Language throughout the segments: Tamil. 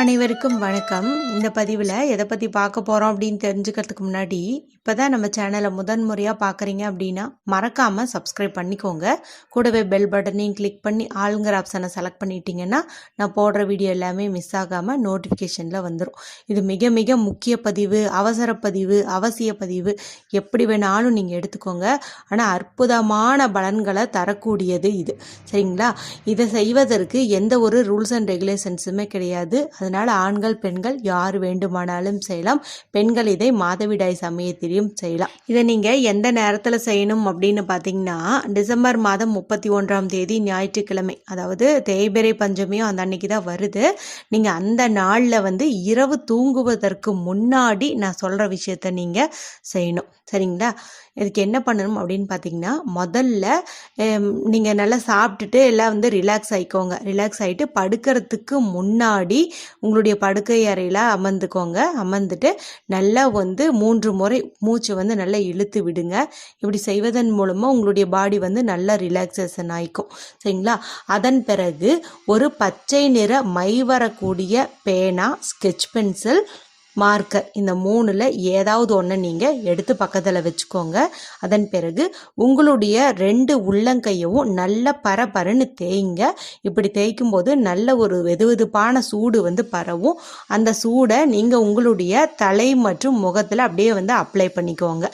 அனைவருக்கும் வணக்கம். இந்த பதிவில் எதை பற்றி பார்க்க போகிறோம் அப்படின்னு தெரிஞ்சுக்கிறதுக்கு முன்னாடி இப்போ தான் நம்ம சேனலை முதன் முறையாக பார்க்குறீங்க அப்படின்னா மறக்காமல் சப்ஸ்கிரைப் பண்ணிக்கோங்க. கூடவே பெல் பட்டனையும் கிளிக் பண்ணி ஆளுங்கிற ஆப்ஷனை செலக்ட் பண்ணிட்டீங்கன்னா நான் போடுற வீடியோ எல்லாமே மிஸ் ஆகாமல் நோட்டிஃபிகேஷனில் வந்துடும் இது மிக மிக முக்கிய பதிவு அவசர பதிவு அவசிய பதிவு. எப்படி வேணாலும் நீங்கள் எடுத்துக்கோங்க. ஆனால் அற்புதமான பலன்களை தரக்கூடியது இது. சரிங்களா? இதை செய்வதற்கு எந்த ஒரு ரூல்ஸ் அண்ட் ரெகுலேஷன்ஸுமே கிடையாது. அது அதனால் ஆண்கள் பெண்கள் யார் வேண்டுமானாலும் செய்யலாம். பெண்கள் இதை மாதவிடாய் சமயத்திலையும் செய்யலாம். இதை நீங்கள் எந்த நேரத்தில் செய்யணும் அப்படின்னு பார்த்தீங்கன்னா டிசம்பர் மாதம் முப்பத்தி ஒன்றாம் தேதி ஞாயிற்றுக்கிழமை அதாவது தேய்பிரை பஞ்சமியும் அந்த அன்னைக்கு தான் வருது. நீங்கள் அந்த நாளில் வந்து இரவு தூங்குவதற்கு முன்னாடி நான் சொல்கிற விஷயத்த நீங்கள் செய்யணும். சரிங்களா? இதுக்கு என்ன பண்ணணும் அப்படின்னு பார்த்தீங்கன்னா முதல்ல நீங்கள் நல்லா சாப்பிட்டுட்டு எல்லாம் வந்து ரிலாக்ஸ் ஆகிக்கோங்க ரிலாக்ஸ் ஆகிட்டு படுக்கிறதுக்கு முன்னாடி உங்களுடைய படுக்கை அறையில் அமர்ந்துக்கோங்க. அமர்ந்துட்டு நல்லா வந்து மூன்று முறை மூச்சு வந்து நல்லா இழுத்து விடுங்க. இப்படி செய்வதன் மூலமாக உங்களுடைய பாடி வந்து நல்லா ரிலாக்ஸேஷன் ஆகிக்கும் சரிங்களா? அதன் பிறகு ஒரு பச்சை நிற மை வரக்கூடிய பேனா ஸ்கெட்ச் பென்சில் மார்க்கர் இந்த மூணில் ஏதாவது ஒன்று நீங்கள் எடுத்து பக்கத்தில் வச்சுக்கோங்க. அதன் பிறகு உங்களுடைய ரெண்டு உள்ளங்கையவும் நல்ல பரபரன்னு தேய்ங்க. இப்படி தேய்க்கும் போது நல்ல ஒரு வெதுவெதுப்பான சூடு வந்து பரவும். அந்த சூடை நீங்கள் உங்களுடைய தலை மற்றும் முகத்தில் அப்படியே வந்து அப்ளை பண்ணிக்கோங்க.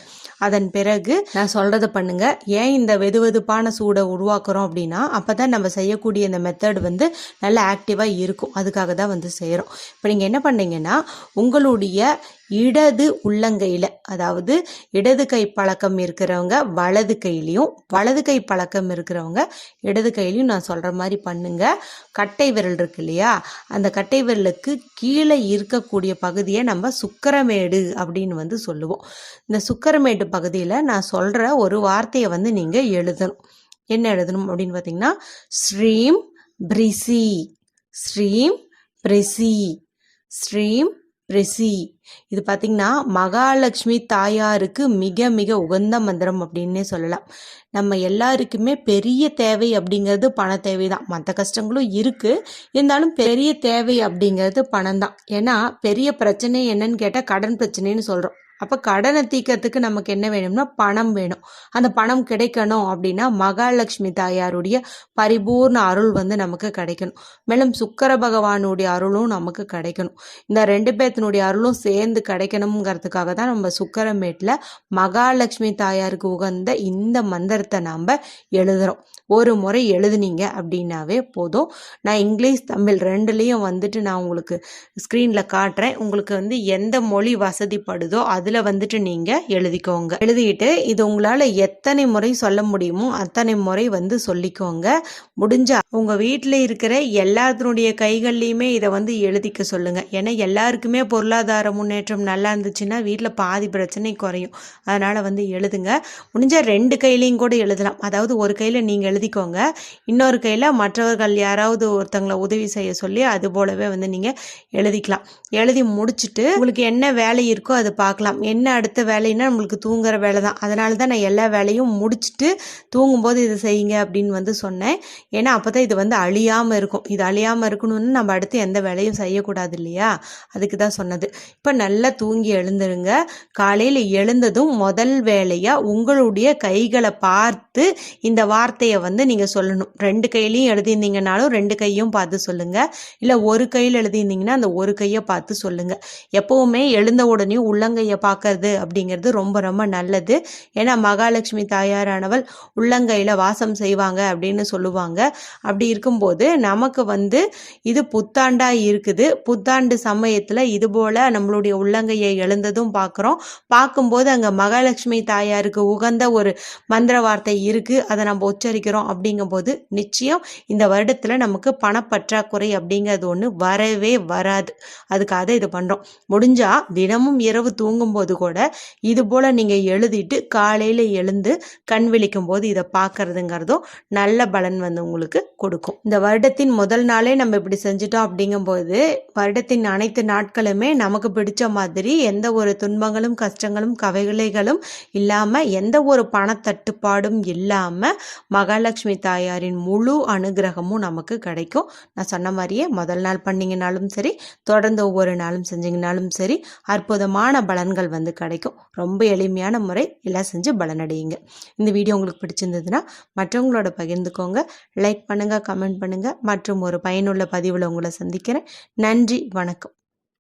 அதன் பிறகு நான் சொல்கிறத பண்ணுங்க. ஏன் இந்த வெது வெதுப்பான சூடை உருவாக்குறோம் அப்படின்னா அப்போ தான் நம்ம செய்யக்கூடிய இந்த மெத்தட் வந்து நல்ல ஆக்டிவாக இருக்கும். அதுக்காக தான் வந்து செய்கிறோம் இப்போ நீங்கள் என்ன பண்ணீங்கன்னா உங்களுடைய இடது உள்ளங்கையில் அதாவது இடது கை பழக்கம் இருக்கிறவங்க வலது கையிலையும் வலது கை பழக்கம் இருக்கிறவங்க இடது கையிலையும் நான் சொல்கிற மாதிரி பண்ணுங்க. கட்டை விரல் இருக்கு இல்லையா? அந்த கட்டை விரலுக்கு கீழே இருக்கக்கூடிய பகுதியை நம்ம சுக்கரமேடு அப்படின்னு வந்து சொல்லுவோம். இந்த சுக்கரமேடு பகுதியில் நான் சொல்கிற ஒரு வார்த்தையை வந்து நீங்கள் எழுதணும். என்ன எழுதணும் அப்படின்னு பார்த்தீங்கன்னா ஸ்ரீம் பிரிசி ஸ்ரீம் பிரிசி ஸ்ரீம் பிரிசி. இது பார்த்திங்கன்னா மகாலட்சுமி தாயாருக்கு மிக மிக உகந்த மந்திரம் அப்படின்னே சொல்லலாம். நம்ம எல்லாருக்குமே பெரிய தேவை அப்படிங்கிறது பண தேவை தான் மற்ற கஷ்டங்களும் இருக்குது இருந்தாலும் பெரிய தேவை அப்படிங்கிறது பணம் தான் ஏன்னா பெரிய பிரச்சனை என்னன்னு கேட்டால் கடன் பிரச்சனைன்னு சொல்கிறோம் அப்போ கடனை தீக்கிறதுக்கு நமக்கு என்ன வேணும்னா பணம் வேணும். அந்த பணம் கிடைக்கணும் அப்படின்னா மகாலட்சுமி தாயாருடைய பரிபூர்ண அருள் வந்து நமக்கு கிடைக்கணும். மேலும் சுக்கர பகவானுடைய அருளும் நமக்கு கிடைக்கணும். இந்த ரெண்டு பேர்த்தினுடைய அருளும் சேர்ந்து கிடைக்கணுங்கிறதுக்காக தான் நம்ம சுக்கரமேட்டில் மகாலட்சுமி தாயாருக்கு உகந்த இந்த மந்திரத்தை நாம் எழுதுகிறோம் ஒரு முறை எழுதுனீங்க அப்படின்னாவே போதும். நான் இங்கிலீஷ் தமிழ் ரெண்டுலேயும் வந்துட்டு நான் உங்களுக்கு ஸ்க்ரீனில் காட்டுறேன். உங்களுக்கு வந்து எந்த மொழி வசதிப்படுதோ அது அதில் வந்துட்டு நீங்கள் எழுதிக்கோங்க. எழுதிட்டு இது உங்களால் எத்தனை முறை சொல்ல முடியுமோ அத்தனை முறை வந்து சொல்லிக்கோங்க. முடிஞ்சா உங்கள் வீட்டில் இருக்கிற எல்லாத்தினுடைய கைகள்லையுமே இதை வந்து எழுதிக்க சொல்லுங்கள் ஏன்னா எல்லாருக்குமே பொருளாதார முன்னேற்றம் நல்லா இருந்துச்சுன்னா வீட்டில் பாதி பிரச்சனை குறையும். அதனால் வந்து எழுதுங்க. முடிஞ்சால் ரெண்டு கையிலையும் கூட எழுதலாம். அதாவது ஒரு கையில் நீங்கள் எழுதிக்கோங்க. இன்னொரு கையில் மற்றவர்கள் யாராவது ஒருத்தங்களை உதவி செய்ய சொல்லி அது போலவே வந்து நீங்கள் எழுதிக்கலாம். எழுதி முடிச்சுட்டு உங்களுக்கு என்ன வேலை இருக்கோ அது பார்க்கலாம். என்ன அடுத்த வேலைன்னா நம்மளுக்கு தூங்குற வேலை தான். அதனால தான் நான் எல்லா வேலையும் முடிச்சுட்டு தூங்கும்போது இதை செய்யுங்க அப்படின்னு வந்து சொன்னேன். ஏன்னா அப்போ தான் இது வந்து அழியாமல் இருக்கும். இது அழியாமல் இருக்கணும்னு நம்ம அடுத்து எந்த வேலையும் செய்யக்கூடாது இல்லையா? அதுக்கு தான் சொன்னது. இப்போ நல்லா தூங்கி எழுந்துருங்க. காலையில் எழுந்ததும் முதல் வேலையாக உங்களுடைய கைகளை பார்த்து இந்த வார்த்தையை வந்து நீங்கள் சொல்லணும். ரெண்டு கையிலையும் எழுதியிருந்தீங்கனாலும் ரெண்டு கையும் பார்த்து சொல்லுங்கள் இல்லை ஒரு கையில் எழுதியிருந்தீங்கன்னா அந்த ஒரு கையை பார்த்து சொல்லுங்கள் எப்போவுமே எழுந்த உடனே உள்ளங்கையை பார்க்கறது அப்படிங்கிறது ரொம்ப ரொம்ப நல்லது. ஏன்னா மகாலட்சுமி தாயாரானவள் உள்ளங்கையில் வாசம் செய்வாங்க அப்படின்னு சொல்லுவாங்க. அப்படி இருக்கும்போது நமக்கு வந்து இது புத்தாண்டாக இருக்குது. புத்தாண்டு சமயத்தில் இது போல் நம்மளுடைய உள்ளங்கையை எழுந்ததும் பார்க்குறோம். பார்க்கும்போது அங்கே மகாலட்சுமி தாயாருக்கு உகந்த ஒரு மந்திர வார்த்தை இருக்குது அதை நம்ம உச்சரிக்கிறோம் அப்படிங்கும்போது நிச்சயம் இந்த வருடத்தில் நமக்கு பணப்பற்றாக்குறை அப்படிங்கிறது ஒன்று வரவே வராது. அதுக்காக இது பண்ணுறோம் முடிஞ்சால் தினமும் இரவு தூங்கும் தூங்கும்போது கூட இது போல் நீங்கள் எழுதிட்டு காலையில் எழுந்து கண் விழிக்கும் போது இதை பார்க்கறதுங்கிறதும் நல்ல பலன் வந்து உங்களுக்கு கொடுக்கும். இந்த வருடத்தின் முதல் நாளே நம்ம இப்படி செஞ்சுட்டோம் அப்படிங்கும்போது வருடத்தின் அனைத்து நாட்களுமே நமக்கு பிடிச்ச மாதிரி எந்த ஒரு துன்பங்களும் கஷ்டங்களும் கவலைகளும் இல்லாமல் எந்த ஒரு பணத்தட்டுப்பாடும் இல்லாமல் மகாலட்சுமி தாயாரின் முழு அனுகிரகமும் நமக்கு கிடைக்கும். நான் சொன்ன மாதிரியே முதல் நாள் பண்ணிங்கனாலும் சரி தொடர்ந்து ஒவ்வொரு நாளும் செஞ்சீங்கனாலும் சரி அற்புதமான பலன்கள் பலன்கள் வந்து கிடைக்கும். ரொம்ப எளிமையான முறை எல்லாம் செஞ்சு பலனடையுங்க. இந்த வீடியோ உங்களுக்கு பிடிச்சிருந்ததுன்னா மற்றவங்களோட பகிர்ந்துக்கோங்க. லைக் பண்ணுங்கள் கமெண்ட் பண்ணுங்கள் மற்றும் ஒரு பயனுள்ள பதிவில் உங்களை சந்திக்கிறேன். நன்றி வணக்கம்.